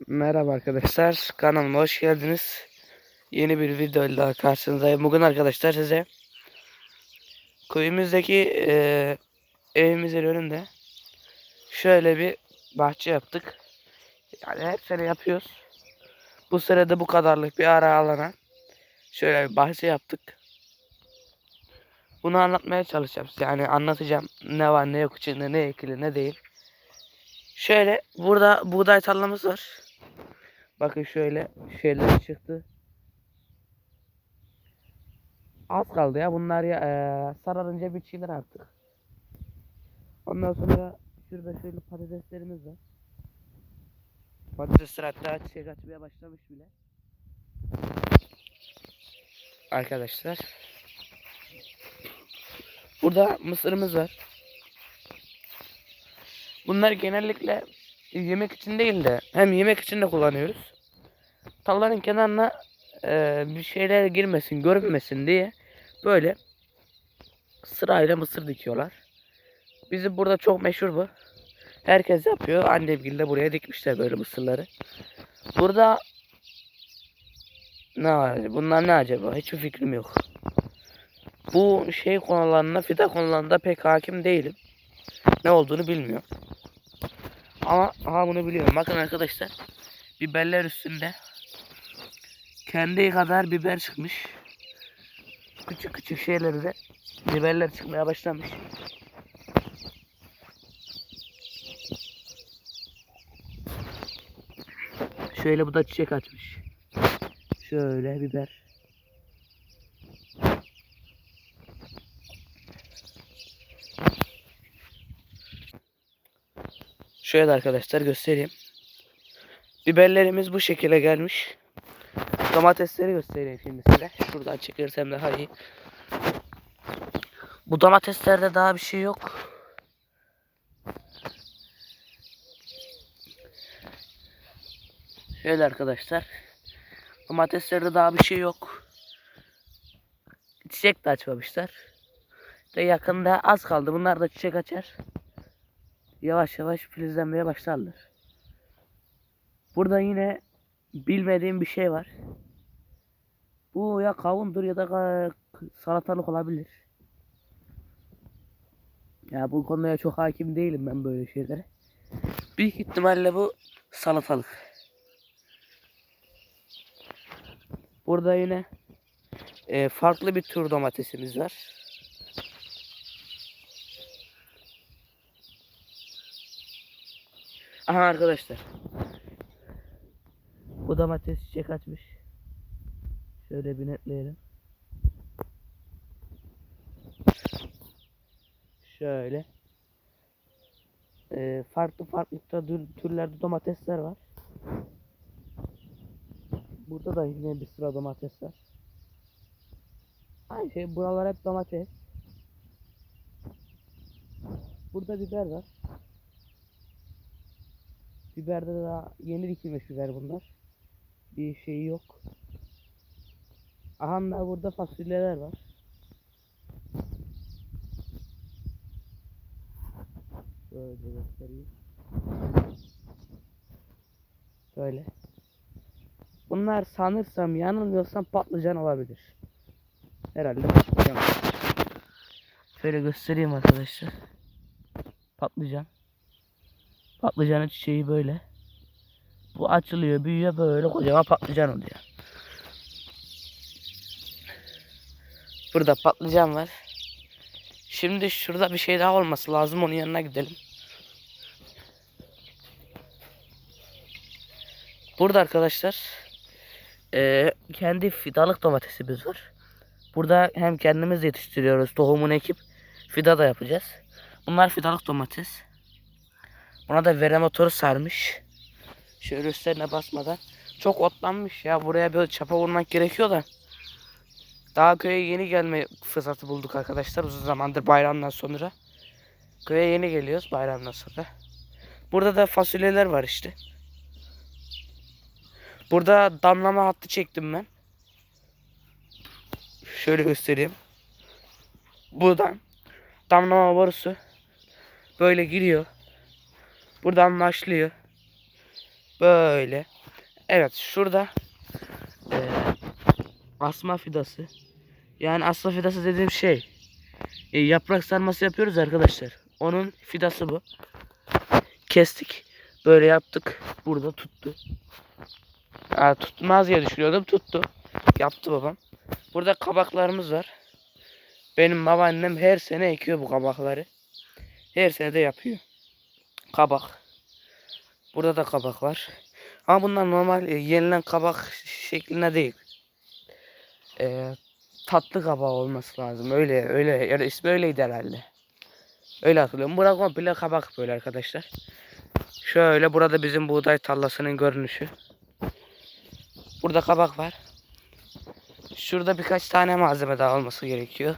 Merhaba arkadaşlar, kanalıma hoş geldiniz. Yeni bir video ile daha karşınızdayım. Bugün arkadaşlar size köyümüzdeki eee evimizin önünde şöyle bir bahçe yaptık. Yani hep sene yapıyoruz. Bu sırada bu kadarlık bir ara alana şöyle bir bahçe yaptık. Bunu anlatmaya çalışacağım. Yani anlatacağım ne var ne yok içinde ne ekili ne değil. Şöyle burada buğday tarlamız var. Bakın şöyle şeyler çıktı. Az kaldı ya bunlar ya eee, sararınca biçilir artık. Ondan sonra şurada şöyle patateslerimiz var. Patatesler hatta çiçek açmaya başlamış bile. Arkadaşlar. Burada mısırımız var. Bunlar genellikle yemek için değil de hem yemek için de kullanıyoruz. Talların kenarına eee, bir şeyler girmesin, görünmesin diye böyle sırayla mısır dikiyorlar. Bizim burada çok meşhur bu. Herkes yapıyor. Annemgil de buraya dikmişler böyle mısırları. Burada ne var? Bunlar ne acaba? Hiçbir fikrim yok. Bu şey konularına, fida konularında pek hakim değilim. Ne olduğunu bilmiyorum. Ama aha bunu biliyorum. Bakın arkadaşlar. Biberler üstünde. Kendi kadar biber çıkmış. Küçük küçük şeyleri de biberler çıkmaya başlamış. Şöyle bu da çiçek açmış. Şöyle biber. Şöyle arkadaşlar göstereyim. Biberlerimiz bu şekilde gelmiş. Domatesleri göstereyim şimdi size. Şuradan çekersem daha iyi. Bu domateslerde daha bir şey yok. Şöyle arkadaşlar. Domateslerde daha bir şey yok. Çiçek de açmamışlar. De yakında az kaldı. Bunlar da çiçek açar. Yavaş yavaş filizlenmeye başlarlar. Burada yine bilmediğim bir şey var. Bu ya kavundur ya da salatalık olabilir. Ya bu konuya çok hakim değilim ben böyle şeylere. Büyük ihtimalle bu salatalık. Burada yine e, farklı bir tür domatesimiz var. Aha arkadaşlar. Bu domates çiçek açmış. Şöyle bir netleyelim. Şöyle. Ee, farklı farklı tür- türlerde domatesler var. Burada da yine bir sıra domates var. Aynı şey buralar hep domates. Burada biber var. Biberde de daha yeni dikilmiş biber bunlar. Bir şeyi yok. Aha da burada fasulyeler var. Şöyle göstereyim. Böyle. Bunlar sanırsam yanılmıyorsam patlıcan olabilir. Herhalde patlıcan. Şöyle göstereyim arkadaşlar. Patlıcan. Patlıcanın çiçeği böyle. Bu açılıyor, büyüyor böyle kocaman patlıcan oluyor. Burada patlıcan var. Şimdi şurada bir şey daha olması lazım. Onun yanına gidelim. Burada arkadaşlar eee, kendi fidalık domatesimiz var. Burada hem kendimiz yetiştiriyoruz. Tohumunu ekip fida da yapacağız. Bunlar fidalık domates. Buna da verem motoru sarmış. Şöyle üstlerine basmadan. Çok otlanmış ya. Buraya böyle çapa vurmak gerekiyor da. Daha köye yeni gelme fırsatı bulduk arkadaşlar. Uzun zamandır bayramdan sonra. Köye yeni geliyoruz bayramdan sonra. Burada da fasulyeler var işte. Burada damlama hattı çektim ben. Şöyle göstereyim. Buradan damlama borusu böyle giriyor. Buradan başlıyor. Böyle. Evet şurada eee, asma fidası. Yani asma fidası dediğim şey. e, yaprak sarması yapıyoruz arkadaşlar. Onun fidası bu. Kestik. Böyle yaptık. Burada tuttu. Aa, tutmaz diye düşünüyordum. Tuttu. Yaptı babam. Burada kabaklarımız var. Benim babaannem her sene ekiyor bu kabakları. Her sene de yapıyor. Kabak. Burada da kabak var. Ama bunlar normal e, yenilen kabak şeklinde değil. E, tatlı kabak olması lazım. Öyle öyle ya da ismi öyleydi herhalde. Öyle hatırlıyorum. Burada komple kabak böyle arkadaşlar. Şöyle burada bizim buğday tarlasının görünüşü. Burada kabak var. Şurada birkaç tane malzeme daha olması gerekiyor.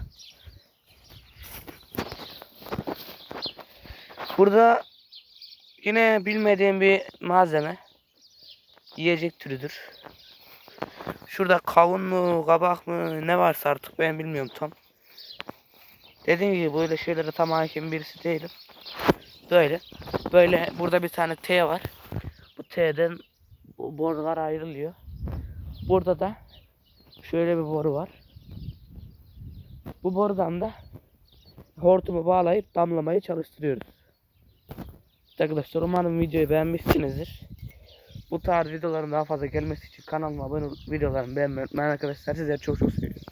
Burada yine bilmediğim bir malzeme. Yiyecek türüdür. Şurada kavun mu, kabak mı ne varsa artık ben bilmiyorum tam. Dediğim gibi böyle şeylere tam hakim birisi değilim. Böyle. Böyle burada bir tane T var. Bu T'den borular ayrılıyor. Burada da şöyle bir boru var. Bu borudan da hortumu bağlayıp damlamayı çalıştırıyoruz. İşte Arkadaşlar umarım videoyu beğenmişsinizdir. Bu tarz videoların daha fazla gelmesi için kanalıma abone olup videolarımı beğenmeyi unutmayın arkadaşlar. Sizleri çok çok seviyorum.